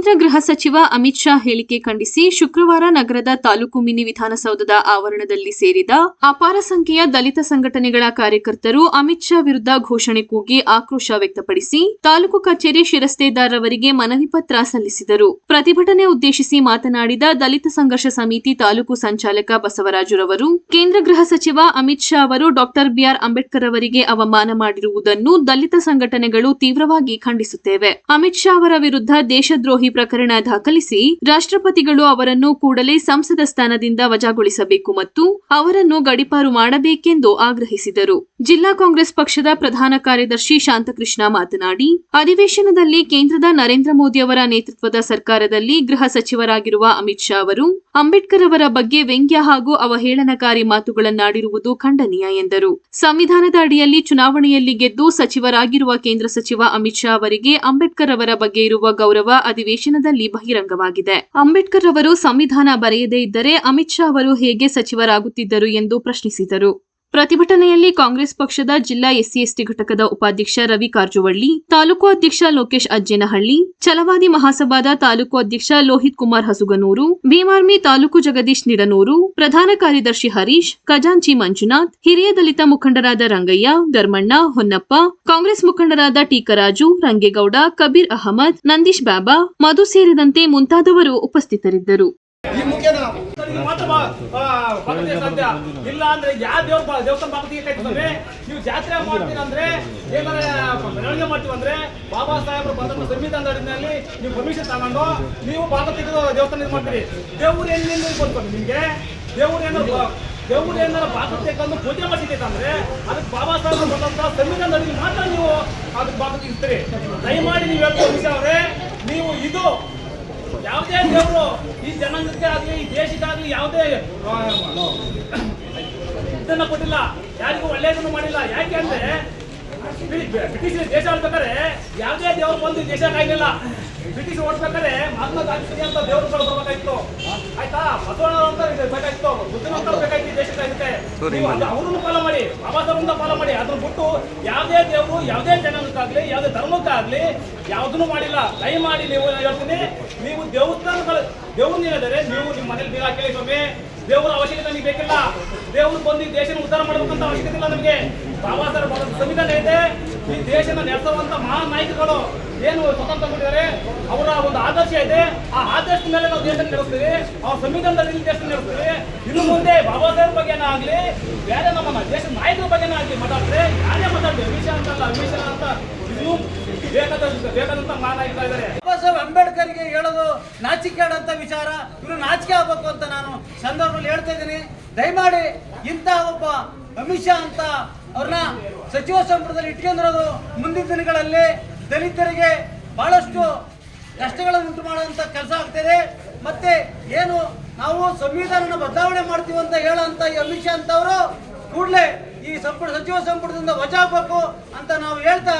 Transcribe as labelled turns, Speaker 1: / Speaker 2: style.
Speaker 1: ಕೇಂದ್ರ ಗೃಹ ಸಚಿವ ಅಮಿತ್ ಶಾ ಹೇಳಿಕೆ ಖಂಡಿಸಿ ಶುಕ್ರವಾರ ನಗರದ ತಾಲೂಕು ಮಿನಿ ವಿಧಾನಸೌಧದ ಆವರಣದಲ್ಲಿ ಸೇರಿದ ಅಪಾರ ಸಂಖ್ಯೆಯ ದಲಿತ ಸಂಘಟನೆಗಳ ಕಾರ್ಯಕರ್ತರು ಅಮಿತ್ ಶಾ ವಿರುದ್ಧ ಘೋಷಣೆ ಕೂಗಿ ಆಕ್ರೋಶ ವ್ಯಕ್ತಪಡಿಸಿ ತಾಲೂಕು ಕಚೇರಿ ಶಿರಸ್ತೇದಾರವರಿಗೆ ಮನವಿ ಪತ್ರ ಸಲ್ಲಿಸಿದರು. ಪ್ರತಿಭಟನೆ ಉದ್ದೇಶಿಸಿ ಮಾತನಾಡಿದ ದಲಿತ ಸಂಘರ್ಷ ಸಮಿತಿ ತಾಲೂಕು ಸಂಚಾಲಕ ಬಸವರಾಜುರವರು, ಕೇಂದ್ರ ಗೃಹ ಸಚಿವ ಅಮಿತ್ ಶಾ ಅವರು ಡಾಕ್ಟರ್ ಬಿಆರ್ ಅಂಬೇಡ್ಕರ್ ಅವರಿಗೆ ಅವಮಾನ ಮಾಡಿರುವುದನ್ನು ದಲಿತ ಸಂಘಟನೆಗಳು ತೀವ್ರವಾಗಿ ಖಂಡಿಸುತ್ತೇವೆ. ಅಮಿತ್ ಶಾ ಅವರ ವಿರುದ್ಧ ದೇಶದ್ರೋಹಿ ಪ್ರಕರಣ ದಾಖಲಿಸಿ ರಾಷ್ಟ್ರಪತಿಗಳು ಅವರನ್ನು ಕೂಡಲೇ ಸಂಸದ ಸ್ಥಾನದಿಂದ ವಜಾಗೊಳಿಸಬೇಕು ಮತ್ತು ಅವರನ್ನು ಗಡಿಪಾರು ಮಾಡಬೇಕೆಂದು ಆಗ್ರಹಿಸಿದರು. ಜಿಲ್ಲಾ ಕಾಂಗ್ರೆಸ್ ಪಕ್ಷದ ಪ್ರಧಾನ ಕಾರ್ಯದರ್ಶಿ ಶಾಂತಕೃಷ್ಣ ಮಾತನಾಡಿ, ಅಧಿವೇಶನದಲ್ಲಿ ಕೇಂದ್ರದ ನರೇಂದ್ರ ಮೋದಿ ಅವರ ನೇತೃತ್ವದ ಸರ್ಕಾರದಲ್ಲಿ ಗೃಹ ಸಚಿವರಾಗಿರುವ ಅಮಿತ್ ಶಾ ಅವರು ಅಂಬೇಡ್ಕರ್ ಅವರ ಬಗ್ಗೆ ವ್ಯಂಗ್ಯ ಹಾಗೂ ಅವಹೇಳನಕಾರಿ ಮಾತುಗಳನ್ನಾಡಿರುವುದು ಖಂಡನೀಯ ಎಂದರು. ಸಂವಿಧಾನದ ಅಡಿಯಲ್ಲಿ ಚುನಾವಣೆಯಲ್ಲಿ ಗೆದ್ದು ಸಚಿವರಾಗಿರುವ ಕೇಂದ್ರ ಸಚಿವ ಅಮಿತ್ ಶಾ ಅವರಿಗೆ ಅಂಬೇಡ್ಕರ್ ಅವರ ಬಗ್ಗೆ ಇರುವ ಗೌರವ ಅಧಿವೇಶನದಲ್ಲಿ ಬಹಿರಂಗವಾಗಿದೆ. ಅಂಬೇಡ್ಕರ್ ಅವರು ಸಂವಿಧಾನ ಬರೆಯದೇ ಇದ್ದರೆ ಅಮಿತ್ ಶಾ ಅವರು ಹೇಗೆ ಸಚಿವರಾಗುತ್ತಿದ್ದರು ಎಂದು ಪ್ರಶ್ನಿಸಿದರು. ಪ್ರತಿಭಟನೆಯಲ್ಲಿ ಕಾಂಗ್ರೆಸ್ ಪಕ್ಷದ ಜಿಲ್ಲಾ ಎಸ್ಸಿ ಎಸ್ಟಿ ಘಟಕದ ಉಪಾಧ್ಯಕ್ಷ ರವಿ ಕಾರ್ಜುವಳ್ಳಿ, ತಾಲೂಕು ಅಧ್ಯಕ್ಷ ಲೋಕೇಶ್ ಅಜ್ಜೇನಹಳ್ಳಿ ಛಲವಾದಿ ಮಹಾಸಭಾದ ತಾಲೂಕು ಅಧ್ಯಕ್ಷ ಲೋಹಿತ್ ಕುಮಾರ್ ಹಸುಗನೂರು ಭೀಮಾರ್ಮಿ ತಾಲೂಕು ಜಗದೀಶ್ ನಿಡನೂರು, ಪ್ರಧಾನ ಕಾರ್ಯದರ್ಶಿ ಹರೀಶ್, ಖಜಾಂಚಿ ಮಂಜುನಾಥ್, ಹಿರಿಯ ದಲಿತ ಮುಖಂಡರಾದ ರಂಗಯ್ಯ, ಧರ್ಮಣ್ಣ, ಹೊನ್ನಪ್ಪ, ಕಾಂಗ್ರೆಸ್ ಮುಖಂಡರಾದ ಟೀಕರಾಜು, ರಂಗೇಗೌಡ, ಕಬೀರ್ ಅಹಮದ್, ನಂದೀಶ್ ಬಾಬಾ, ಮಧು ಸೇರಿದಂತೆ ಮುಂತಾದವರು ಉಪಸ್ಥಿತರಿದ್ದರು.
Speaker 2: ಈ
Speaker 3: ಮುಖ್ಯ ಮಾತ್ರ ಸಾಧ್ಯ. ಇಲ್ಲ ಅಂದ್ರೆ ಯಾವ ದೇವ್ರ ದೇವಸ್ಥಾನ ಭಕ್ತಿಗೆ ಕೈತಂದ್ರೆ ನೀವು ಜಾತ್ರೆ ಮಾಡ್ತೀನಿ ಅಂದ್ರೆ ಏನಾರ ಮೆರವಣಿಗೆ ಮಾಡ್ತೀವಿ ಅಂದ್ರೆ, ಬಾಬಾ ಸಾಹೇಬರು ಬಂದಂತ ಸಂವಿಧಾನದಲ್ಲಿ ನೀವು ಪರ್ಮಿಷನ್ ತಗೊಂಡು ನೀವು ತೆಗೆದು ದೇವಸ್ಥಾನ ಇದು ಮಾಡ್ತೀರಿ. ದೇವ್ರು ಎಲ್ಲಿಂದ ಕೊಡ್ತಾರೆ ನಿಮ್ಗೆ? ದೇವ್ರು ಏನಾರು ಬಾ- ದೇವ್ರು ಏನಾರ ತೆಗೆದು ಪೂಜೆ ಮಾಡ್ತಿದ್ದೆ ಅಂದ್ರೆ, ಅದಕ್ಕೆ ಬಾಬಾ ಸಾಹೇಬರು ಬಂದಂತ ಸಂವಿಧಾನದಲ್ಲಿ ಮಾತ್ರ ನೀವು ಅದಕ್ಕೆ ಭಾಗವತ ಇರ್ತೀರಿ ದಯಮಾಡಿ ನೀವು ಹೇಳ್ತೀವಿ ಅವ್ರೆ. ಯಾವುದೇ ದೇವರು, ಈ ಜನಾಂಗಕ್ಕೆ ಆಗಲಿ, ಈ ದೇಶಕ್ಕಾಗಲಿ ಯಾವುದೇ ಇದನ್ನ ಕೊಟ್ಟಿಲ್ಲ. ಯಾರಿಗೂ ಒಳ್ಳೆಯದನ್ನು ಮಾಡಿಲ್ಲ. ಯಾಕೆ ಅಂದ್ರೆ ಬ್ರಿಟಿಷ್ ದೇಶ ಆಡ್ಬೇಕಾದ್ರೆ ಯಾವುದೇ ದೇವರು ಬಂದು ದೇಶ ಕಾಯ್ಲಿಲ್ಲ. ಬ್ರಿಟಿಷ್ ಓಡ್ಬೇಕಾದ್ರೆ ಮಹಾತ್ಮ ಗಾಂಧಿ ಅಂತ ದೇವರುಗಳು ಬರ್ಬೇಕಾಯ್ತು ಆಯ್ತಾ? ಬಸವಣ್ಣ ಅಂತ ಬೇಕಾಯ್ತು. ಬೇಕಾಗಿತ್ತು ಬೇಕಾಯ್ತು ನೀವು ಅದು ಅವ್ರನ್ನು ಫಾಲೋ ಮಾಡಿ ಬಾಬಾ ಸಾಹೇಬ್ರನ್ನ ಫಾಲೋ ಮಾಡಿ. ಅದನ್ನ ಬಿಟ್ಟು ಯಾವುದೇ ದೇವರು ಯಾವುದೇ ಜನಾಂಗಕ್ಕಾಗ್ಲಿ ಯಾವುದೇ ಧರ್ಮಕ್ಕಾಗ್ಲಿ ಯಾವುದನ್ನು ಮಾಡಿಲ್ಲ. ದಯಮಾಡಿ ನೀವು ಹೇಳ್ತೀನಿ. ನೀವು ದೇವಸ್ಥಾನಗಳ ದೇವ್ರನ್ನ ಹೇಳಿದರೆ ನೀವು ನಿಮ್ಮ ಮನೇಲಿ ಬೀಗ ಹಾಕಲಿ ಸ್ವಾಮಿ. ದೇವರ ಅವಶ್ಯಕತೆ ನಮಗೆ ಬೇಕಿಲ್ಲ. ದೇವ್ರು ಬಂದು ದೇಶನ ಉದ್ಧಾರ ಮಾಡಬೇಕಂತ ಅವಶ್ಯಕತೆ ಇಲ್ಲ ನಮಗೆ. ಬಾಬಾ ಸಾಹೇಬ್ ಸಂವಿಧಾನ ಇದೆ. ಈ ದೇಶನ ನಡೆಸುವಂತ ಮಹಾನ್ ನಾಯಕರುಗಳು ಏನು ಸ್ವತಂತ್ರ ಕೊಟ್ಟಿದ್ದಾರೆ, ಅವರ ಒಂದು ಆದರ್ಶ ಇದೆ. ಆ ಆದರ್ಶದ ಮೇಲೆ ನಾವು ದೇಶ ನಡೆಸ್ತೀವಿ ಅವ್ರ ಸಂವಿಧಾನದಲ್ಲಿ ದೇಶ ನಡೆಸ್ತೀವಿ ಇನ್ನು ಮುಂದೆ ಬಾಬಾ ಸಾಹೇಬ್ ಬಗ್ಗೆನೇ ಆಗಲಿ ಬೇರೆ ನಮ್ಮ ದೇಶದ ನಾಯಕರ ಬಗ್ಗೆನ ಆಗಲಿ ಮಾತಾಡಿದ್ರೆ ಯಾರೇ ಮಾತಾಡ್ತೀವಿ ಅಮಿಷಾ ಅಂತ ಅಲ್ಲ ಅಮಿಷಾ ಅಂತ ಇದು ಬೇಕಾದ ಬೇಕಾದಂತ ಮಹಾನ್ ನಾಯಕರು ಇದ್ದಾರೆ.
Speaker 4: ಬಾಬಾ ಸಾಹೇಬ್ ಅಂಬೇಡ್ಕರ್ಗೆ ಹೇಳೋದು ನಾಚಿಕೇಡಂತ ವಿಚಾರ. ಇವರು ನಾಚಿಕೆ ಆಗ್ಬೇಕು ಅಂತ ನಾನು ಸಂದರ್ಭದಲ್ಲಿ ಹೇಳ್ತಾ ಇದ್ದೀನಿ. ದಯಮಾಡಿ ಇಂತಹ ಒಬ್ಬ ಅಮಿತ್ ಶಾ ಅಂತ ಅವ್ರನ್ನ ಸಚಿವ ಸಂಪುಟದಲ್ಲಿ ಇಟ್ಕೊಂಡಿರೋದು ಮುಂದಿನ ದಿನಗಳಲ್ಲಿ ದಲಿತರಿಗೆ ಬಹಳಷ್ಟು ಕಷ್ಟಗಳನ್ನು ಉಂಟು ಮಾಡುವಂತ ಕೆಲಸ ಆಗ್ತಿದೆ ಮತ್ತೆ ಏನು ನಾವು ಸಂವಿಧಾನನ ಬದಲಾವಣೆ ಮಾಡ್ತೀವಿ ಅಂತ ಹೇಳುವಂತ ಈ ಅಮಿತ್ ಶಾ ಅಂತವರು ಕೂಡಲೇ ಈ ಸಂಪುಟ ಸಚಿವ ಸಂಪುಟದಿಂದ ವಜಾ ಅಂತ ನಾವು ಹೇಳ್ತಾ